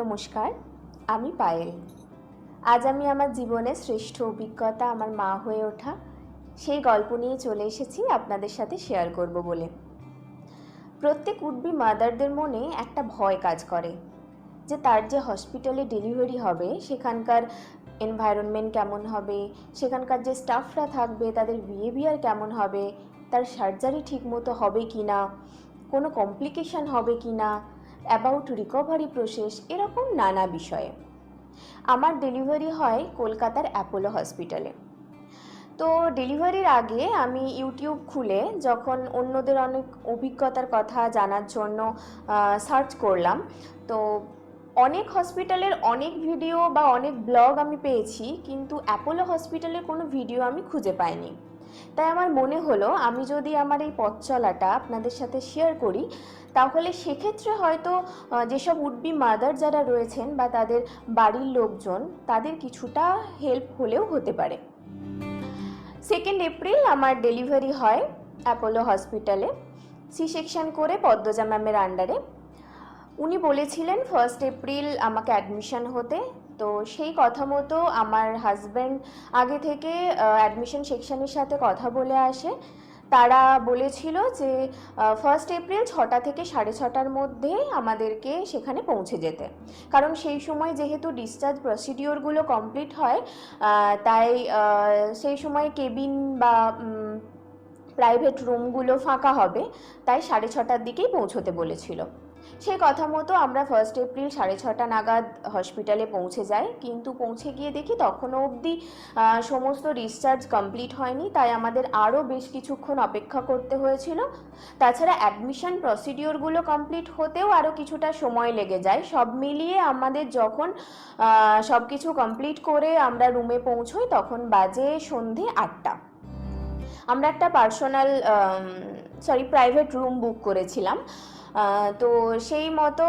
নমস্কার, আমি পায়েল। আজ আমি আমার জীবনের শ্রেষ্ঠ অভিজ্ঞতা আমার মা হয়ে ওঠা সেই গল্প নিয়ে চলে এসেছি আপনাদের সাথে শেয়ার করব বলে। প্রত্যেক উডবি মাদারদের মনে একটা ভয় কাজ করে যে তার যে হসপিটালে ডেলিভারি হবে, সেখানকার এনভায়রনমেন্ট কেমন হবে, সেখানকার যে স্টাফরা থাকবে, তাদের বিহেভিয়ার কেমন হবে, তার সার্জারি ঠিকমতো হবে কি না কোনো কমপ্লিকেশন হবে কি না অ্যাবাউট রিকভারি প্রসেস এরকম নানা বিষয়ে। আমার ডেলিভারি হয় কলকাতার অ্যাপোলো হসপিটালে তো ডেলিভারির আগে আমি ইউটিউব খুলে যখন অন্যদের অনেক অভিজ্ঞতার কথা জানার জন্য সার্চ করলাম। তো অনেক হসপিটালের অনেক ভিডিও বা অনেক ব্লগ আমি পেয়েছি, কিন্তু অ্যাপোলো হসপিটালের কোনো ভিডিও আমি খুঁজে পাইনি। তাই আমার মনে হলো আমি যদি আমার এই পথ চলাটা আপনাদের সাথে শেয়ার করি, তাহলে সেক্ষেত্রে হয়তো যেসব উডবি মাদার যারা রয়েছেন বা তাদের বাড়ির লোকজন, তাদের কিছুটা হেল্প হলেও হতে পারে। সেকেন্ড এপ্রিল আমার ডেলিভারি হয় অ্যাপোলো হসপিটালে সি সেকশন করে পদ্মজা ম্যামের আন্ডারে উনি বলেছিলেন ফার্স্ট এপ্রিল আমাকে অ্যাডমিশন হতে। তো সেই কথা মতো আমার হাজব্যান্ড আগে থেকে অ্যাডমিশন সেকশনের সাথে কথা বলে আসে। তারা বলেছিল যে ফার্স্ট এপ্রিল ছটা থেকে সাড়ে ছটার মধ্যে আমাদেরকে সেখানে পৌঁছে যেতে। কারণ সেই সময় যেহেতু ডিসচার্জ প্রসিডিওরগুলো কমপ্লিট হয় তাই সেই সময় কেবিন বা প্রাইভেট রুমগুলো ফাঁকা হবে। তাই সাড়ে ছটার দিকেই পৌঁছতে বলেছিল। সেই কথা মতো আমরা ফার্স্ট এপ্রিল সাড়ে ছটা নাগাদ হসপিটালে পৌঁছে যাই। কিন্তু পৌঁছে গিয়ে দেখি তখনও অবধি সমস্ত ডিসচার্জ কমপ্লিট হয়নি। তাই আমাদের আরও বেশ কিছুক্ষণ অপেক্ষা করতে হয়েছিল। তাছাড়া অ্যাডমিশন প্রসিডিওরগুলো কমপ্লিট হতেও আরও কিছুটা সময় লেগে যায়। সব মিলিয়ে আমাদের যখন সব কিছু কমপ্লিট করে আমরা রুমে পৌঁছোই তখন বাজে সন্ধে আটটা। আমরা একটা personal sorry private room book করেছিলাম। তো সেই মতো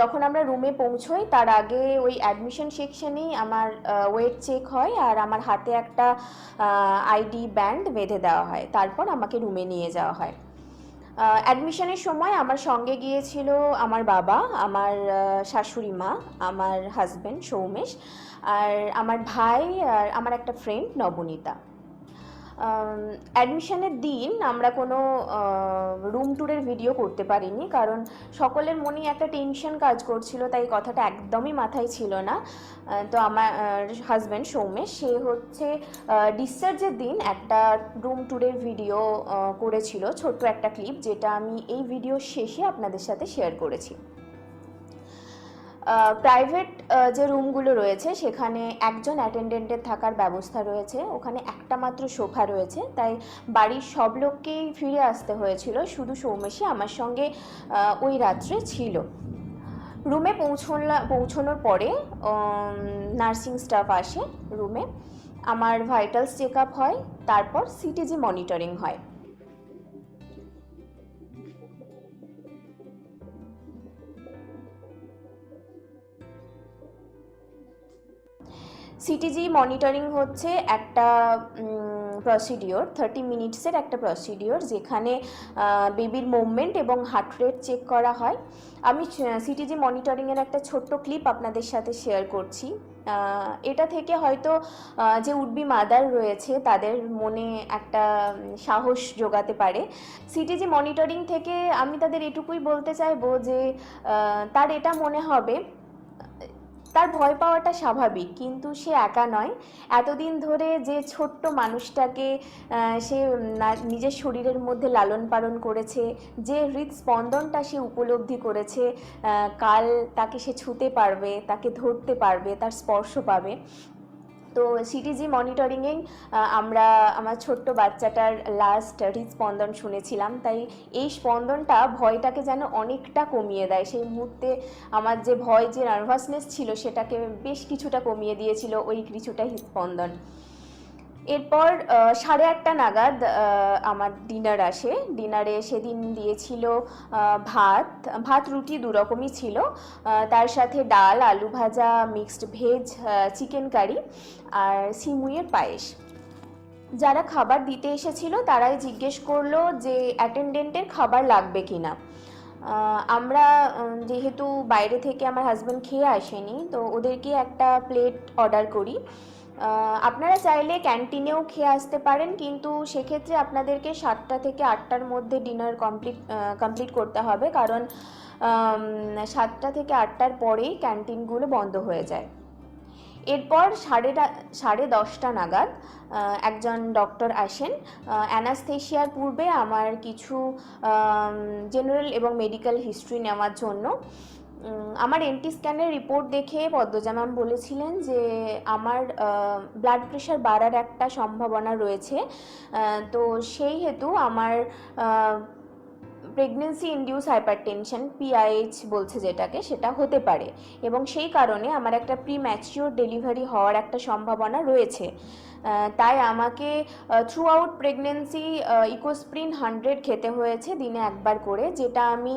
যখন আমরা রুমে পৌঁছোই, তার আগে ওই অ্যাডমিশন সেকশনেই আমার ওয়েট চেক হয় আর আমার হাতে একটা আইডি ব্যান্ড বেঁধে দেওয়া হয়। তারপর আমাকে রুমে নিয়ে যাওয়া হয়। অ্যাডমিশনের সময় আমার সঙ্গে গিয়েছিল আমার বাবা, আমার শাশুড়ি মা, আমার হাজব্যান্ড সৌমেশ, আর আমার ভাই আর আমার একটা ফ্রেন্ড নবনীতা। অ্যাডমিশনের দিন আমরা কোনো রুম ট্যুরের ভিডিও করতে পারিনি, কারণ সকলের মনেই একটা টেনশন কাজ করছিল, তাই কথাটা একদমই মাথায় ছিল না। তো আমার হাজব্যান্ড সৌমেশ, সে হচ্ছে ডিসচার্জের দিন একটা রুম ট্যুরের ভিডিও করেছিল, ছোট্ট একটা ক্লিপ যেটা আমি এই ভিডিও শেষে আপনাদের সাথে শেয়ার করেছি। প্রাইভেট যে রুমগুলো রয়েছে, সেখানে একজন অ্যাটেন্ডেন্টের থাকার ব্যবস্থা রয়েছে। ওখানে একটা মাত্র সোফা রয়েছে। তাই বাড়ির সব লোককেই ফিরে আসতে হয়েছিল। শুধু সৌমেশই আমার সঙ্গে ওই রাত্রে ছিল। রুমে পৌঁছলা, পৌঁছানোর পরে নার্সিং স্টাফ আসে রুমে আমার ভাইটালস চেক আপ হয়, তারপর সিটিজি মনিটরিং হয়। সিটিজি মনিটরিং হচ্ছে একটা প্রসিডিওর থার্টি মিনিটসের একটা প্রসিডিওর যেখানে বেবির মুভমেন্ট এবং হার্ট রেট চেক করা হয়। আমি সিটিজি মনিটরিংয়ের একটা ছোট্ট ক্লিপ আপনাদের সাথে শেয়ার করছি। এটা থেকে হয়তো যে উডবি মাদার রয়েছে তাদের মনে একটা সাহস যোগাতে পারে। সিটিজি মনিটরিং থেকে আমি তাদের এটুকুই বলতে চাইব যে তার এটা মনে হবে তার ভয় পাওয়াটা স্বাভাবিক, কিন্তু সে একা নয়। এতদিন ধরে যে ছোট্ট মানুষটাকে সে নিজের শরীরের মধ্যে লালন পালন করেছে, যে হৃদস্পন্দনটা সে উপলব্ধি করেছে কাল তাকে সে ছুতে পারবে, তাকে ধরতে পারবে, তার স্পর্শ পাবে। তো সিটিজি মনিটরিংয়ে আমরা আমার ছোট্ট বাচ্চাটার লাস্ট হৃদস্পন্দন শুনেছিলাম। তাই এই স্পন্দনটা ভয়টাকে যেন অনেকটা কমিয়ে দেয়। সেই মুহূর্তে আমার যে ভয়, যে নার্ভাসনেস ছিল, সেটাকে বেশ কিছুটা কমিয়ে দিয়েছিল ওই কিছুটা হৃদস্পন্দন এরপর সাড়ে আটটা নাগাদ আমার ডিনার আসে। ডিনারে সেদিন দিয়েছিল ভাত। ভাত, রুটি দু রকমই ছিল। তার সাথে ডাল, আলু ভাজা, মিক্সড ভেজ চিকেন কারি আর সিমুইয়ের পায়েস। যারা খাবার দিতে এসেছিল, তারাই জিজ্ঞেস করল যে অ্যাটেন্ডেন্টের খাবার লাগবে কি না আমরা যেহেতু বাইরে থেকে আমার হাজব্যান্ড খেয়ে আসেনি, তো ওদেরকে একটা প্লেট অর্ডার করি। আপনারা চাইলে ক্যান্টিনেও খেয়ে আসতে পারেন, কিন্তু সেক্ষেত্রে আপনাদেরকে সাতটা থেকে আটটার মধ্যে ডিনার কমপ্লিট কমপ্লিট করতে হবে, কারণ সাতটা থেকে আটটার পরেই ক্যান্টিনগুলো বন্ধ হয়ে যায়। এরপর সাড়েটা সাড়ে দশটা নাগাদ একজন ডক্টর আসেন। অ্যানাস্থেশিয়ার পূর্বে আমার কিছু জেনারেল এবং মেডিকেল হিস্ট্রি নেওয়ার জন্য। আমার এনটি স্ক্যানের রিপোর্ট দেখে পদ্মজা ম্যাম বলেছিলেন যে আমার ব্লাড প্রেশার বাড়ার একটা সম্ভাবনা রয়েছে। তো সেই হেতু আমার প্রেগনেন্সি ইনডিউস হাইপারটেনশন পিআইএইচ বলছে যেটাকে, সেটা হতে পারে। এবং সেই কারণে আমার একটা প্রি ম্যাচিওর ডেলিভারি হওয়ার একটা সম্ভাবনা রয়েছে। তাই আমাকে throughout pregnancy Ecosprin hundred খেতে হয়েছে দিনে একবার করে, যেটা আমি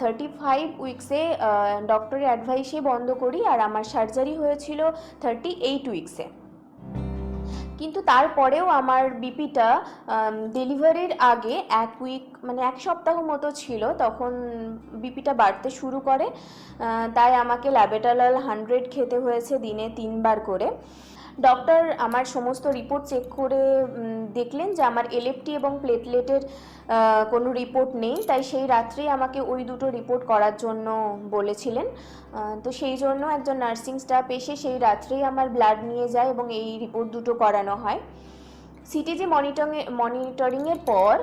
থার্টি ফাইভ উইক্সে ডক্টরের অ্যাডভাইসে বন্ধ করি আর আমার সার্জারি হয়েছিল থার্টি এইট উইক্সে কিন্তু তারপরেও আমার বিপিটা ডেলিভারির আগে এক উইক মানে এক সপ্তাহ মতো ছিল, তখন বিপিটা বাড়তে শুরু করে। তাই আমাকে ল্যাবেটালাল হান্ড্রেড খেতে হয়েছে দিনে তিনবার করে। ডক্টর আমার সমস্ত রিপোর্ট চেক করে দেখলেন যে আমার এলএফটি এবং প্লেটলেটের কোনো রিপোর্ট নেই। তাই সেই রাত্রেই আমাকে ওই দুটো রিপোর্ট করার জন্য বলেছিলেন। তো সেই জন্য একজন নার্সিং স্টাফ এসে সেই রাত্রেই আমার ব্লাড নিয়ে যায় এবং এই রিপোর্ট দুটো করানো হয়। সিটিজি মনিটরিং মনিটরিংয়ের পর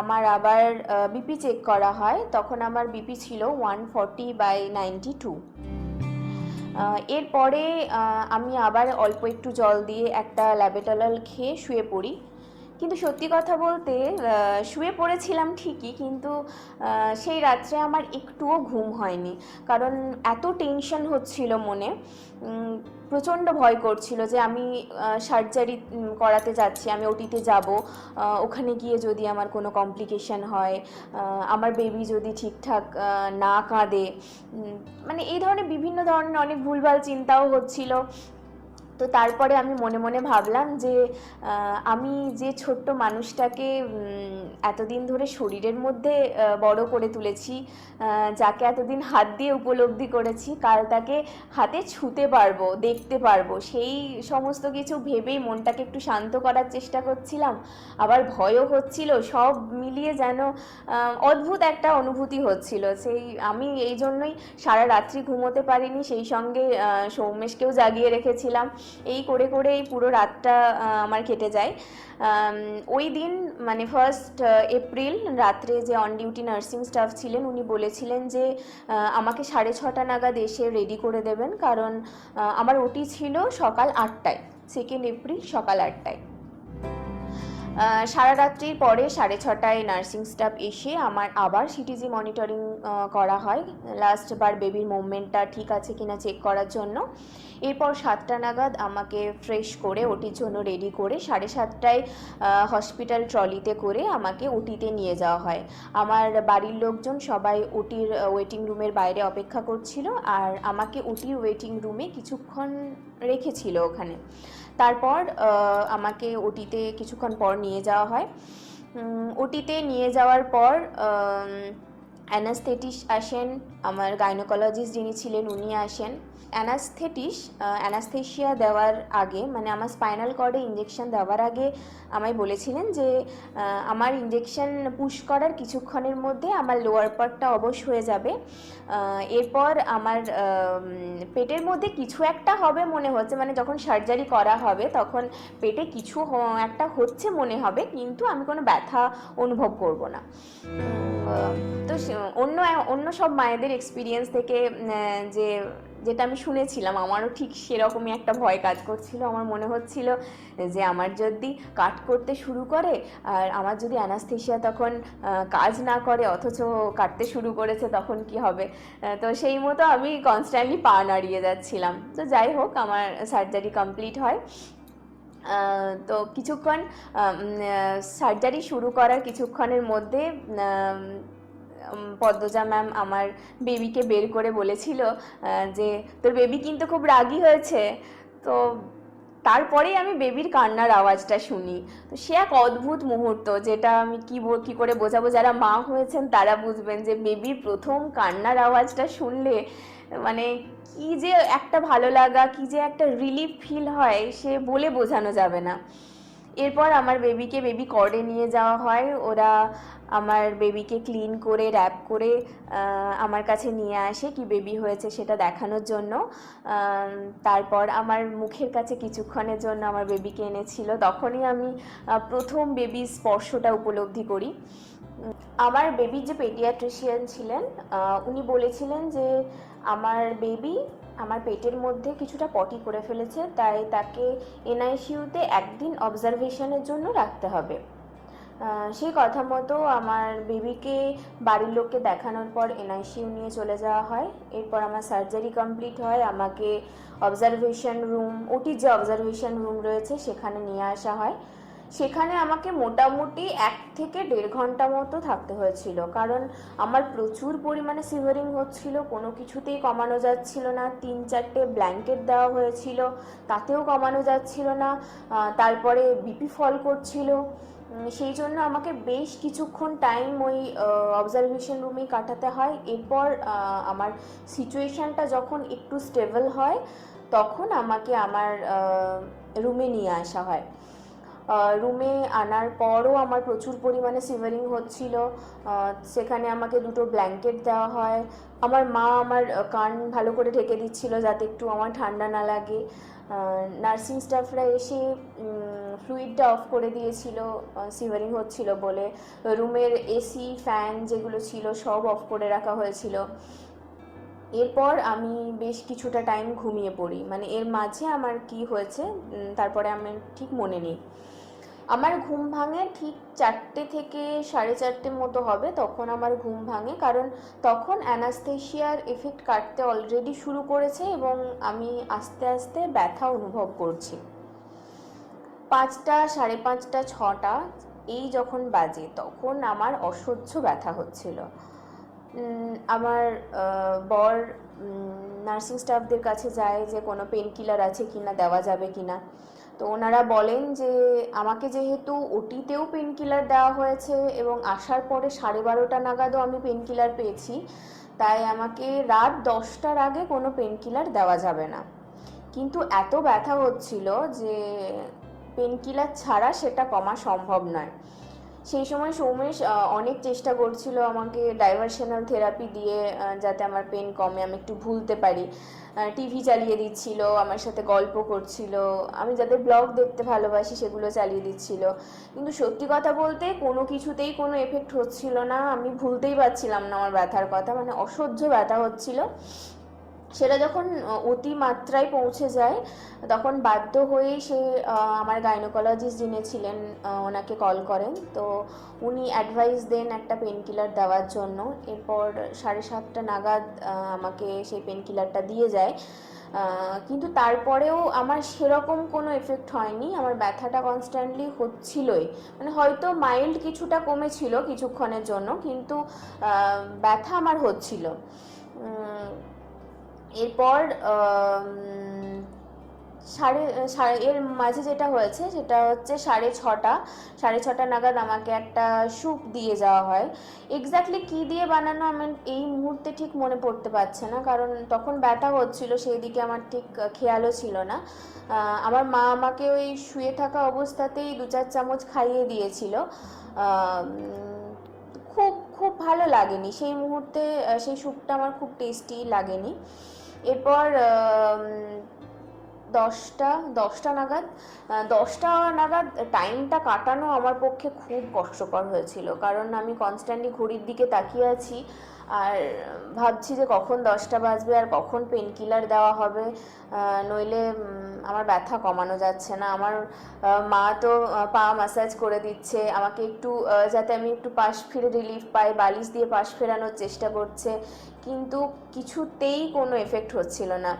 আমার আবার বিপি চেক করা হয়। তখন আমার বিপি ছিল one forty by ninety two এরপরে আমি আবার অল্প একটু জল দিয়ে একটা ল্যাবেটালল খেয়ে শুয়ে পড়ি। কিন্তু সত্যি কথা বলতে শুয়ে পড়েছিলাম ঠিকই, কিন্তু সেই রাত্রে আমার একটুও ঘুম হয়নি। কারণ এত টেনশন হচ্ছিল মনে প্রচণ্ড ভয় করছিল যে আমি সার্জারি করাতে যাচ্ছি, আমি ওটিতে যাব ওখানে গিয়ে যদি আমার কোনো কমপ্লিকেশন হয় আমার বেবি যদি ঠিকঠাক না কাঁদে মানে এই ধরনের বিভিন্ন ধরনের অনেক ভুলভাল চিন্তাও হচ্ছিল। তো তারপরে আমি মনে মনে ভাবলাম যে আমি যে ছোট্ট মানুষটাকে এতদিন ধরে শরীরের মধ্যে বড় করে তুলেছি যাকে এতদিন হাত দিয়ে উপলব্ধি করেছি, কাল তাকে হাতে ছুতে পারব, দেখতে পারব। সেই সমস্ত কিছু ভেবেই মনটাকে একটু শান্ত করার চেষ্টা করছিলাম। আবার ভয়ও হচ্ছিল, সব মিলিয়ে যেন অদ্ভুত একটা অনুভূতি হচ্ছিল। সেই আমি এই জন্যই সারা রাত্রি ঘুমোতে পারিনি, সেই সঙ্গে সৌমেশকেও জাগিয়ে রেখেছিলাম। এই করে করে এই পুরো রাতটা আমার কেটে যায়। ওই দিন মানে ফার্স্ট এপ্রিল রাত্রে যে অন ডিউটি নার্সিং স্টাফ ছিলেন, উনি বলেছিলেন যে আমাকে সাড়ে ছটা নাগাদ এসে রেডি করে দেবেন। কারণ আমার ওটি ছিল সকাল আটটায়। সেকেন্ড এপ্রিল সকাল আটটায়। সারা রাত্রির পরে সাড়ে ছটায় নার্সিং স্টাফ এসে আমার আবার সিটিজি মনিটরিং করা হয়। লাস্ট বার বেবির মুভমেন্টটা ঠিক আছে কিনা চেক করার জন্য। এরপর সাতটা নাগাদ আমাকে ফ্রেশ করে ওটির জন্য রেডি করে সাড়ে সাতটায় হসপিটাল ট্রলিতে করে আমাকে ওটিতে নিয়ে যাওয়া হয়। আমার বাড়ির লোকজন সবাই ওটির ওয়েটিং রুমের বাইরে অপেক্ষা করছিল আর আমাকে ওটির ওয়েটিং রুমে কিছুক্ষণ রেখেছিল ওখানে। তারপর আমাকে ওটিতে কিছুক্ষণ পর নিয়ে যাওয়া হয়। ওটিতে নিয়ে যাওয়ার পর অ্যানাস্থেটিস আসেন আমার গাইনোকোলজিস্ট যিনি ছিলেন, উনি আসেন। অ্যানাস্থেটিস অ্যানাস্থেশিয়া দেওয়ার আগে মানে আমার স্পাইনাল কর্ডে ইঞ্জেকশন দেওয়ার আগে আমায় বলেছিলেন যে আমার ইঞ্জেকশন পুশ করার কিছুক্ষণের মধ্যে আমার লোয়ার পার্টটা অবশ হয়ে যাবে। এরপর আমার পেটের মধ্যে কিছু একটা হবে মনে হচ্ছে মানে যখন সার্জারি করা হবে, তখন পেটে কিছু একটা হচ্ছে মনে হবে, কিন্তু আমি কোনো ব্যথা অনুভব করব না। তো অন্য অন্য সব মায়েদের এক্সপিরিয়েন্স থেকে যে, যেটা আমি শুনেছিলাম, আমারও ঠিক সেরকমই একটা ভয় কাজ করছিল। আমার মনে হচ্ছিল যে, আমার যদি কাট করতে শুরু করে, আর আমার যদি অ্যানাস্থেশিয়া তখন কাজ না করে, অথচ কাটতে শুরু করেছে, তখন কি হবে? তো সেই মতো আমি কনস্ট্যান্টলি পা নাড়িয়ে যাচ্ছিলাম। তো যাই হোক, আমার সার্জারি কমপ্লিট হয়। তো কিছুক্ষণ সার্জারি শুরু করার কিছুক্ষণের মধ্যে পদ্মজা ম্যাম আমার বেবিকে বের করে বলেছিল যে তোর বেবি কিন্তু খুব রাগী হয়েছে। তো তারপরেই আমি বেবির কান্নার আওয়াজটা শুনি। তো সে এক অদ্ভুত মুহূর্ত যেটা আমি কি কি করে বোঝাবো? যারা মা হয়েছেন তারা বুঝবেন যে বেবির প্রথম কান্নার আওয়াজটা শুনলে মানে কি যে একটা ভালো লাগা, কি যে একটা রিলিফ ফিল হয়, সে বলে বোঝানো যাবে না। এরপর আমার বেবিকে বেবি কর্ডে নিয়ে যাওয়া হয়। ওরা আমার বেবিকে ক্লিন করে র্যাপ করে আমার কাছে নিয়ে আসে কি বেবি হয়েছে সেটা দেখানোর জন্য। তারপর আমার মুখের কাছে কিছুক্ষণের জন্য আমার বেবিকে এনেছিল। তখনই আমি প্রথম বেবির স্পর্শটা উপলব্ধি করি। আমার বেবির যে পেডিয়াট্রিশিয়ান ছিলেন উনি বলেছিলেন যে, আমার বেবি আমার পেটের মধ্যে কিছুটা পটি করে ফেলেছে, তাই তাকে এনআইসিউতে একদিন অবজারভেশনের জন্য রাখতে হবে। সেই কথা মতো আমার বেবিকে বাড়ির লোককে দেখানোর পর এনআইসিইউ নিয়ে চলে যাওয়া হয়। এরপর আমার সার্জারি কমপ্লিট হয়, আমাকে অবজারভেশন রুম ওটির যে অবজারভেশন রুম রয়েছে, সেখানে নিয়ে আসা হয়। সেখানে আমাকে মোটামুটি এক থেকে দেড় ঘণ্টা মতো থাকতে হয়েছিল। কারণ আমার প্রচুর পরিমাণে সিভারিং হচ্ছিল, কোনো কিছুতেই কমানো যাচ্ছিল না, তিন চারটে ব্ল্যাঙ্কেট দেওয়া হয়েছিল, তাতেও কমানো যাচ্ছিল না তারপরে বিপি ফল করছিল। সেই জন্য আমাকে বেশ কিছুক্ষণ টাইম ওই অবজারভেশন রুমেই কাটাতে হয়। এরপর আমার সিচুয়েশানটা যখন একটু স্টেবল হয়, তখন আমাকে আমার রুমে নিয়ে আসা হয়। রুমে আনার পরও আমার প্রচুর পরিমাণে সিভারিং হচ্ছিল। সেখানে আমাকে দুটো ব্ল্যাঙ্কেট দেওয়া হয়। আমার মা আমার কান ভালো করে ঢেকে দিচ্ছিল যাতে একটু আমার ঠান্ডা না লাগে। নার্সিং স্টাফরা এসে ফ্লুইডটা অফ করে দিয়েছিল সিভারিং হচ্ছিল বলে। রুমের এসি ফ্যান যেগুলো ছিল সব অফ করে রাখা হয়েছিল। এরপর আমি বেশ কিছুটা টাইম ঘুমিয়ে পড়ি। মানে এর মাঝে আমার কি হয়েছে তারপরে আমার ঠিক মনে নেই। আমার ঘুম ভাঙে ঠিক চারটে থেকে সাড়ে চারটে মতো হবে, তখন আমার ঘুম ভাঙে। কারণ তখন অ্যানাস্থেশিয়ার এফেক্ট কাটতে অলরেডি শুরু করেছে এবং আমি আস্তে আস্তে ব্যথা অনুভব করছি। পাঁচটা, সাড়ে পাঁচটা, ছটা, এই যখন বাজে, তখন আমার অসহ্য ব্যথা হচ্ছিল। আমার বর নার্সিং স্টাফদের কাছে যায় যে কোনো পেন কিলার আছে কিনা, দেওয়া যাবে কিনা। তো ওনারা বলেন যে আমাকে যেহেতু ওটিতেও পেন কিলার দেওয়া হয়েছে এবং আসার পরে সাড়ে বারোটা নাগাদও আমি পেন কিলার পেয়েছি, তাই আমাকে রাত দশটার আগে কোনো পেন কিলার দেওয়া যাবে না। কিন্তু এত ব্যথা হচ্ছিল যে পেন কিলার ছাড়া সেটা কমা সম্ভব নয়। সেই সময় সৌমেশ অনেক চেষ্টা করছিল আমাকে ডাইভারশনাল থেরাপি দিয়ে যাতে আমার পেন কমে, আমি একটু ভুলতে পারি। টিভি চালিয়ে দিচ্ছিল, আমার সাথে গল্প করছিল। আমি যাদের ব্লগ দেখতে ভালোবাসি, সেগুলো চালিয়ে দিচ্ছিল। কিন্তু সত্যি কথা বলতে, কোনো কিছুতেই কোনো এফেক্ট হচ্ছিল না। আমি ভুলতেই পারছিলাম না আমার ব্যথার কথা মানে অসহ্য ব্যথা হচ্ছিল। সেটা যখন আহ, অতি মাত্রায় পৌঁছে যায় তখন বাধ্য হয়েই সে আমার গাইনোকোলজিস্ট যিনি ছিলেন ওনাকে কল করেন। তো উনি অ্যাডভাইস দেন একটা পেন কিলার দেওয়ার জন্য। এরপর সাড়ে সাতটা নাগাদ আমাকে সেই পেন কিলারটা দিয়ে যায়। কিন্তু তারপরেও আমার সেরকম কোনো এফেক্ট হয়নি। আমার ব্যথাটা কনস্ট্যান্টলি হচ্ছিলই। মানে হয়তো মাইল্ড কিছুটা কমেছিল কিছুক্ষণের জন্য কিন্তু ব্যথা আমার হচ্ছিল। এরপর সাড়ে সাড়ে, এর মাঝে যেটা হয়েছে সেটা হচ্ছে সাড়ে ছটা সাড়ে ছটা নাগাদ আমাকে একটা স্যুপ দিয়ে যাওয়া হয়। এক্স্যাক্টলি কী দিয়ে বানানো আমার এই মুহূর্তে ঠিক মনে পড়তে পারছে না, কারণ তখন ব্যথা হচ্ছিল সেই দিকে আমার ঠিক খেয়ালও ছিল না। আমার মা আমাকে ওই শুয়ে থাকা অবস্থাতেই দু চার চামচ খাইয়ে দিয়েছিল। খুব খুব ভালো লাগেনি। সেই মুহূর্তে সেই স্যুপটা আমার খুব টেস্টি লাগেনি। এরপর দশটা দশটা নাগাদ দশটা নাগাদ টাইমটা কাটানো আমার পক্ষে খুব কষ্টকর হয়েছিল। কারণ আমি কনস্ট্যান্টলি ঘড়ির দিকে তাকিয়ে আছি। আর ভাবছি যে কখন দশটা বাজবে আর কখন পেন কিলার দেওয়া হবে। নইলে আমার ব্যথা কমানো যাচ্ছে না। আমার মা তো পা ম্যাসাজ করে দিচ্ছে। আমাকে একটু যাতে আমি একটু পাশ ফিরে রিলিফ পাই, বালিশ দিয়ে পাশ ফেরানোর চেষ্টা করছে। কিন্তু কিছুতেই কোনো এফেক্ট হচ্ছিল না।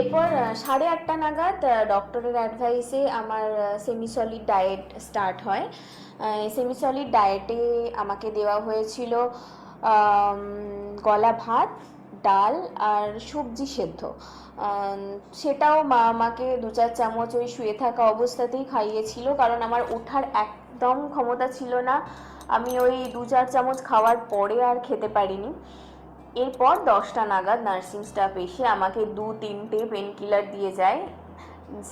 এরপর সাড়ে আটটা নাগাদ ডক্টরের অ্যাডভাইসে আমার সেমি সলিড ডায়েট স্টার্ট হয়। সেমি সলিড ডায়েটে আমাকে দেওয়া হয়েছিল গলা ভাত, ডাল আর সবজি সেদ্ধ। সেটাও মা আমাকে দু চার চামচ ওই শুয়ে থাকা অবস্থাতেই খাইয়েছিল কারণ আমার ওঠার একদম ক্ষমতা ছিল না। আমি ওই দু চার চামচ খাওয়ার পরে আর খেতে পারিনি। এরপর দশটা নাগাদ নার্সিং স্টাফ এসে আমাকে দু তিনটে পেন কিলার দিয়ে যায়।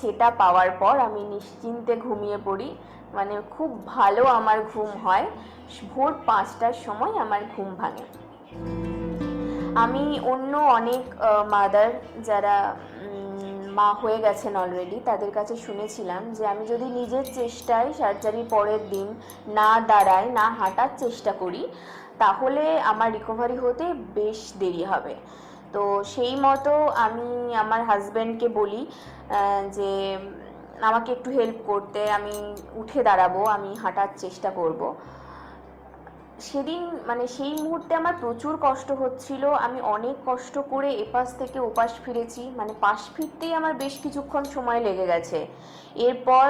সেটা পাওয়ার পর আমি নিশ্চিন্তে ঘুমিয়ে পড়ি। মানে খুব ভালো আমার ঘুম হয়। ভোর পাঁচটার সময় আমার ঘুম ভাঙে। আমি অন্য অনেক মাদার যারা মা হয়ে গেছেন অলরেডি তাদের কাছে শুনেছিলাম যে আমি যদি নিজের চেষ্টায় সার্জারির পরের দিন না দাঁড়াই, না হাঁটার চেষ্টা করি, তাহলে আমার রিকভারি হতে বেশ দেরি হবে। তো সেই মতো আমি আমার হাজব্যান্ডকে বলি যে আমাকে একটু হেল্প করতে, আমি উঠে দাঁড়াবো, আমি হাঁটার চেষ্টা করব। সেদিন মানে সেই মুহূর্তে আমার প্রচুর কষ্ট হচ্ছিল, আমি অনেক কষ্ট করে এপাশ থেকে ওপাশ ফিরেছি মানে পাশ ফিরতেই আমার বেশ কিছুক্ষণ সময় লেগে গেছে। এরপর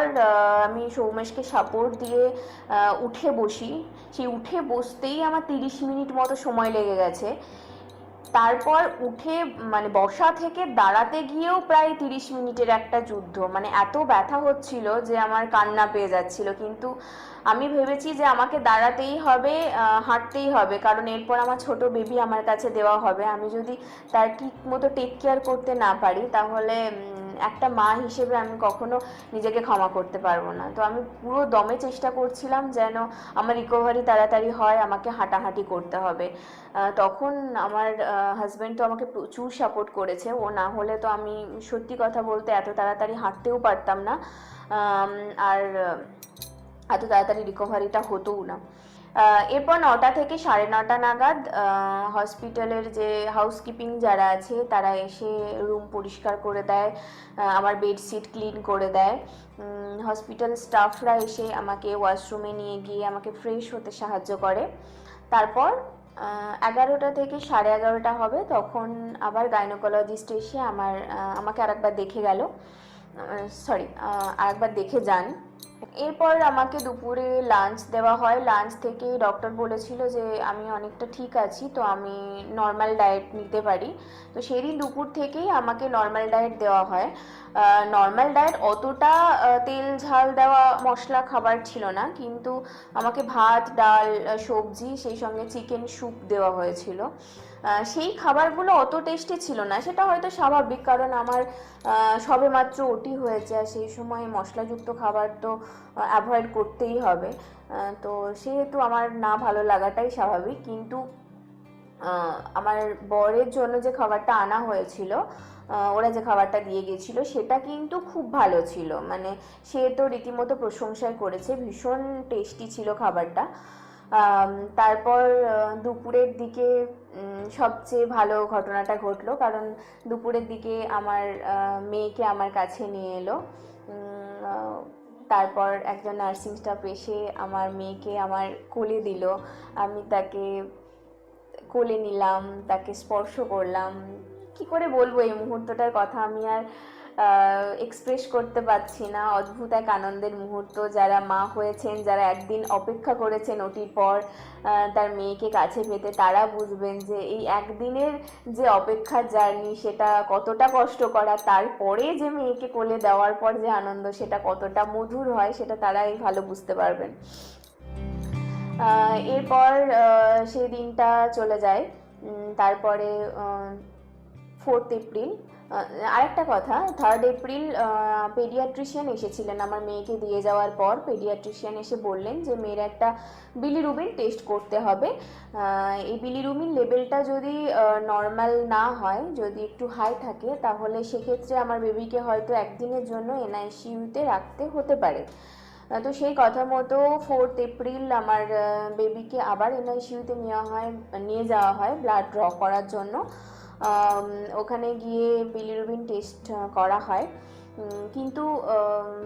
আমি সৌমেশকে সাপোর্ট দিয়ে উঠে বসি। সেই উঠে বসতেই আমার তিরিশ মিনিট মতো সময় লেগে গেছে। তারপর উঠে মানে বসা থেকে দাঁড়াতে গিয়েও প্রায় তিরিশ মিনিটের একটা যুদ্ধ। মানে এত ব্যথা হচ্ছিল যে আমার কান্না পেয়ে যাচ্ছিল। কিন্তু আমি ভেবেছি যে আমাকে দাঁড়াতেই হবে হাঁটতেই হবে। কারণ এরপর আমার ছোট বেবি আমার কাছে দেওয়া হবে। আমি যদি তার ঠিক মতো টেক কেয়ার করতে না পারি, তাহলে একটা মা হিসেবে আমি কখনো নিজেকে ক্ষমা করতে পারব না। তো আমি পুরো দমে চেষ্টা করছিলাম যেন আমার রিকভারি তাড়াতাড়ি হয়, আমাকে হাঁটাহাঁটি করতে হবে। তখন আমার হাজব্যান্ড তো আমাকে প্রচুর সাপোর্ট করেছে। ও না হলে তো আমি সত্যি কথা বলতে এত তাড়াতাড়ি হাঁটতেও পারতাম না। আর এত তাড়াতাড়ি রিকভারিটা হতোও না। এরপর নটা থেকে সাড়ে নটা নাগাদ হসপিটালের যে হাউসকিপিং যারা আছে, তারা এসে রুম পরিষ্কার করে দেয় আমার বেডশিট ক্লিন করে দেয়। হসপিটাল স্টাফরা এসে আমাকে ওয়াশরুমে নিয়ে গিয়ে আমাকে ফ্রেশ হতে সাহায্য করে। তারপর এগারোটা থেকে সাড়ে এগারোটা হবে, তখন আবার গাইনোকোলজিস্ট এসে আমার আমাকে আরেকবার দেখে গেল। সরি আরেকবার দেখে যান। এরপর আমাকে দুপুরে লাঞ্চ দেওয়া হয়। লাঞ্চ থেকে ডক্টর বলেছিল যে, আমি অনেকটা ঠিক আছি, তো আমি নর্মাল ডায়েট নিতে পারি। তো সেদিন দুপুর থেকেই আমাকে নর্মাল ডায়েট দেওয়া হয়। নর্মাল ডায়েট অতটা তেল ঝাল দেওয়া মশলা খাবার ছিল না, কিন্তু আমাকে ভাত, ডাল সবজি, সেই সঙ্গে চিকেন স্যুপ দেওয়া হয়েছিল। সেই খাবারগুলো অত টেস্টি ছিল না, সেটা হয়তো স্বাভাবিক, কারণ আমার সবেমাত্র ওটি হয়েছে, আর সেই সময় মশলাযুক্ত খাবার তো অ্যাভয়েড করতেই হবে। তো সেহেতু আমার না ভালো লাগাটাই স্বাভাবিক। কিন্তু আমার বরের জন্য যে খাবারটা আনা হয়েছিল ওরা যে খাবারটা দিয়ে গেছিল, সেটা কিন্তু খুব ভালো ছিল। মানে সে তো রীতিমতো প্রশংসাই করেছে। ভীষণ টেস্টি ছিল খাবারটা। তারপর দুপুরের দিকে সবচেয়ে ভালো ঘটনাটা ঘটলো। কারণ দুপুরের দিকে আমার মেয়েকে আমার কাছে নিয়ে এলো। তারপর একজন নার্সিং স্টাফ এসে আমার মেয়েকে আমার কোলে দিল। আমি তাকে কোলে নিলাম, তাকে স্পর্শ করলাম। কি করে বলব এই মুহূর্তটার কথা? আমি আর এক্সপ্রেস করতে পারছি না। অদ্ভুত এক আনন্দের মুহূর্ত। যারা মা হয়েছেন, যারা একদিন অপেক্ষা করেছেন ওটির পর তার মেয়েকে কাছে পেতে, তারা বুঝবেন যে এই একদিনের যে অপেক্ষার জার্নি, সেটা কতটা কষ্ট করা তারপরে যে মেয়েকে কোলে দেওয়ার পর যে আনন্দ, সেটা কতটা মধুর হয়, সেটা তারাই ভালো বুঝতে পারবেন। এরপর সেই দিনটা চলে যায়। তারপরে ফোর্থ এপ্রিল আরেকটা কথা থার্ড এপ্রিল পেডিয়াট্রিশিয়ান এসেছিলেন আমার মেয়েকে দিয়ে যাওয়ার পর। পেডিয়াট্রিশিয়ান এসে বললেন যে, মেয়ের একটা বিলিরুবিন টেস্ট করতে হবে। এই বিলিরুবিন লেভেলটা যদি নর্মাল না হয়, যদি একটু হাই থাকে, তাহলে সেক্ষেত্রে আমার বেবিকে হয়তো একদিনের জন্য এনআইসিইউতে রাখতে হতে পারে। তো সেই কথা মতো ফোর্থ এপ্রিল আমার বেবিকে আবার এনআইসিইউতে নেওয়া হয়, নিয়ে যাওয়া হয় ব্লাড ড্র করার জন্য। ওখানে গিয়ে বিলিরুবিন টেস্ট করা হয়। কিন্তু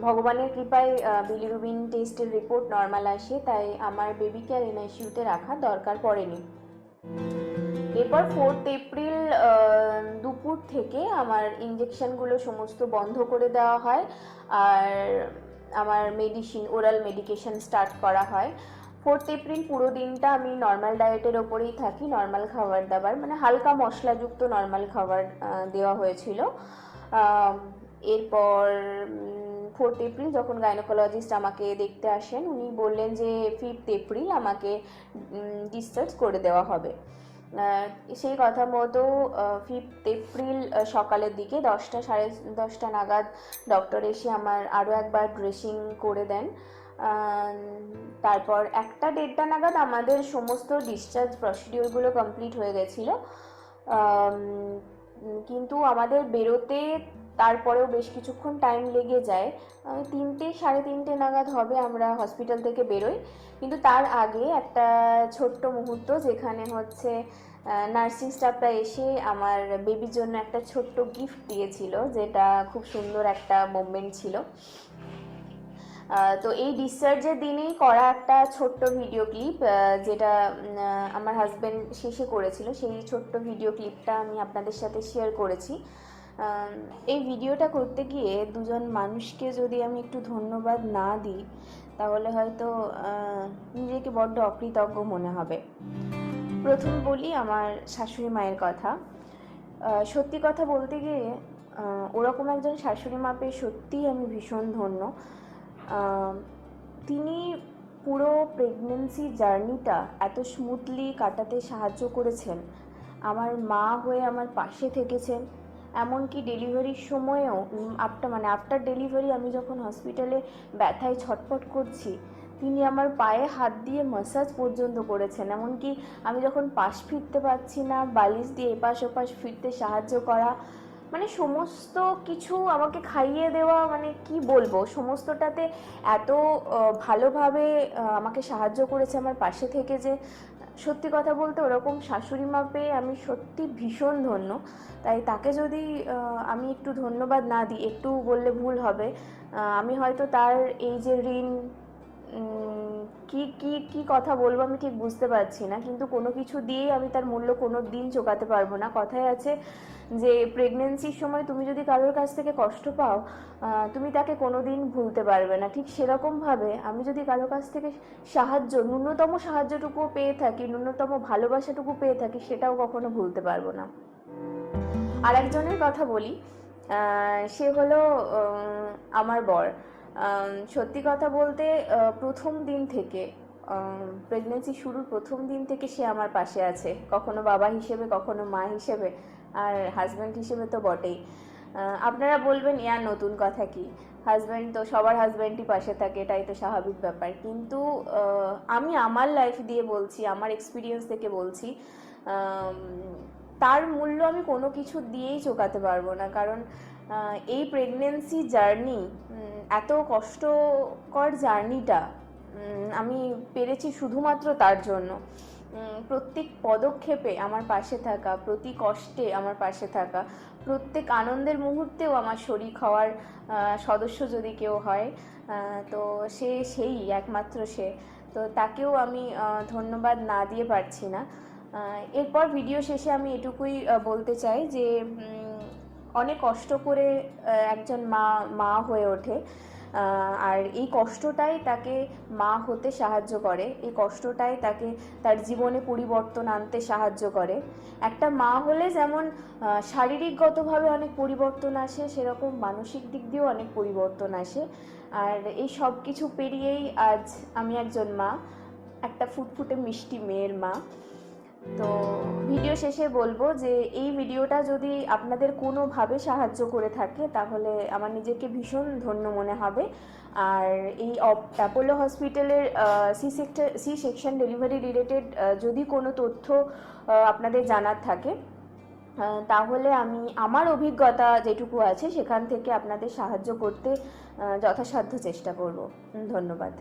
ভগবানের কৃপায় বিলিরুবিন টেস্টের রিপোর্ট নর্মাল আসে, তাই আমার বেবিকে আর এনআইসিইউতে রাখার দরকার পড়েনি। এরপর ফোর্থ এপ্রিল দুপুর থেকে আমার ইঞ্জেকশনগুলো সমস্ত বন্ধ করে দেওয়া হয়, আর আমার মেডিসিন ওরাল মেডিকেশন স্টার্ট করা হয়। ফোর্থ এপ্রিল পুরো দিনটা আমি নর্মাল ডায়েটের ওপরেই থাকি নর্মাল খাবার দাবার মানে হালকা মশলাযুক্ত নর্মাল খাবার দেওয়া হয়েছিল। এরপর ফোর্থ এপ্রিল যখন গাইনোকোলজিস্ট আমাকে দেখতে আসেন, উনি বললেন যে ফিফথ এপ্রিল আমাকে ডিসচার্জ করে দেওয়া হবে। সেই কথা মতো ফিফথ এপ্রিল সকালের দিকে দশটা সাড়ে দশটা নাগাদ ডক্টর এসে আমার আরও একবার ড্রেসিং করে দেন। তারপর একটা দেড়টা নাগাদ আমাদের সমস্ত ডিসচার্জ প্রসিডিওরগুলো কমপ্লিট হয়ে গেছিল। কিন্তু আমাদের বেরোতে তারপরেও বেশ কিছুক্ষণ টাইম লেগে যায়। তিনটে, সাড়ে তিনটে নাগাদ হবে আমরা হসপিটাল থেকে বেরোই। কিন্তু তার আগে একটা ছোট্ট মুহূর্ত যেখানে হচ্ছে নার্সিং স্টাফরা এসে আমার বেবির জন্য একটা ছোট্ট গিফট দিয়েছিল, যেটা খুব সুন্দর একটা মোমেন্ট ছিল। তো এই ডিসচার্জের দিনেই করা একটা ছোট্ট ভিডিও ক্লিপ যেটা আমার হাজব্যান্ড শেষে করেছিল, সেই ছোট্ট ভিডিও ক্লিপটা আমি আপনাদের সাথে শেয়ার করেছি। এই ভিডিওটা করতে গিয়ে দুজন মানুষকে যদি আমি একটু ধন্যবাদ না দিই, তাহলে হয়তো নিজেকে বড্ড অকৃতজ্ঞ মনে হবে। প্রথম বলি আমার শাশুড়ি মায়ের কথা। সত্যি কথা বলতে গিয়ে ওরকম একজন শাশুড়ি মা পেয়ে সত্যিই আমি ভীষণ ধন্য। তিনি পুরো প্রেগনেন্সি জার্নিটা এত স্মুথলি কাটাতে সাহায্য করেছেন। আমার মা হয়ে আমার পাশে থেকেছেন, এমনকি ডেলিভারির সময়েও আফটার মানে আফটার ডেলিভারি আমি যখন হসপিটালে ব্যথায় ছটফট করছি, তিনি আমার পায়ে হাত দিয়ে মাসাজ পর্যন্ত করেছেন। এমনকি আমি যখন পাশ ফিরতে পারছি না, বালিশ দিয়ে এপাশ ওপাশ ফিরতে সাহায্য করা মানে সমস্ত কিছু আমাকে খাইয়ে দেওয়া মানে কি বলব? সমস্তটাতে এত ভালোভাবে আমাকে সাহায্য করেছে আমার পাশে থেকে যে, সত্যি কথা বলতে ওরকম শাশুড়ি মা পেয়ে আমি সত্যি ভীষণ ধন্য। তাই তাকে যদি আমি একটু ধন্যবাদ না দিই, একটু বললে ভুল হবে। আমি হয়তো তার এই যে ঋণ কি কি কি কথা বলব আমি ঠিক বুঝতে পারছি না। কিন্তু কোনো কিছু দিয়েই আমি তার মূল্য কোনো দিন চোকাতে পারব না। কথায় আছে যে প্রেগনেন্সির সময় তুমি যদি কারোর কাছ থেকে কষ্ট পাও তুমি তাকে কোনো দিন ভুলতে পারবে না। ঠিক সেরকমভাবে আমি যদি কারোর কাছ থেকে সাহায্য, ন্যূনতম সাহায্যটুকুও পেয়ে থাকি, ন্যূনতম ভালোবাসাটুকু পেয়ে থাকি, সেটাও কখনো ভুলতে পারব না। আর একজনের কথা বলি সে হলো আমার বর। সত্যি কথা বলতে প্রথম দিন থেকে প্রেগনেন্সি শুরুর প্রথম দিন থেকে সে আমার পাশে আছে। কখনো বাবা হিসেবে, কখনো মা হিসেবে, আর হাজব্যান্ড হিসেবে তো বটেই। আপনারা বলবেন, ইয়ার নতুন কথা কি? হাজব্যান্ড তো, সবার হাজব্যান্ডই পাশে থাকে, এটাই তো স্বাভাবিক ব্যাপার। কিন্তু আমি আমার লাইফ দিয়ে বলছি, আমার এক্সপিরিয়েন্স থেকে বলছি তার মূল্য আমি কোনো কিছু দিয়েই চোকাতে পারব না। কারণ এই প্রেগনেন্সি জার্নি এত কষ্টকর জার্নিটা আমি পেরেছি শুধুমাত্র তার জন্য। প্রত্যেক পদক্ষেপে আমার পাশে থাকা, প্রতি কষ্টে আমার পাশে থাকা, প্রত্যেক আনন্দের মুহূর্তেও আমার শরিক হওয়ার সদস্য যদি কেউ হয় তো সে সেই, একমাত্র সে। তো তাকেও আমি ধন্যবাদ না দিয়ে পারছি না। এরপর ভিডিও শেষে আমি এটুকুই বলতে চাই যে অনেক কষ্ট করে একজন মা মা হয়ে ওঠে। আর এই কষ্টটাই তাকে মা হতে সাহায্য করে। এই কষ্টটাই তাকে তার জীবনে পরিবর্তন আনতে সাহায্য করে। একটা মা হলে যেমন শারীরিকগতভাবে অনেক পরিবর্তন আসে, সেরকম মানসিক দিক দিয়েও অনেক পরিবর্তন আসে। আর এই সব কিছু পেরিয়েই আজ আমি একজন মা, একটা ফুটফুটে মিষ্টি মেয়ের মা। তো ভিডিও শেষে বলব যে এই ভিডিওটা যদি আপনাদের কোনোভাবে সাহায্য করে থাকে, তাহলে আমার নিজেকে ভীষণ ধন্য মনে হবে। আর এই অ্যাপোলো হসপিটালের C sector C section delivery related যদি কোনো তথ্য আপনাদের জানার থাকে তাহলে আমি আমার অভিজ্ঞতা যেটুকু আছে সেখান থেকে আপনাদের সাহায্য করতে যথাসাধ্য চেষ্টা করব। ধন্যবাদ।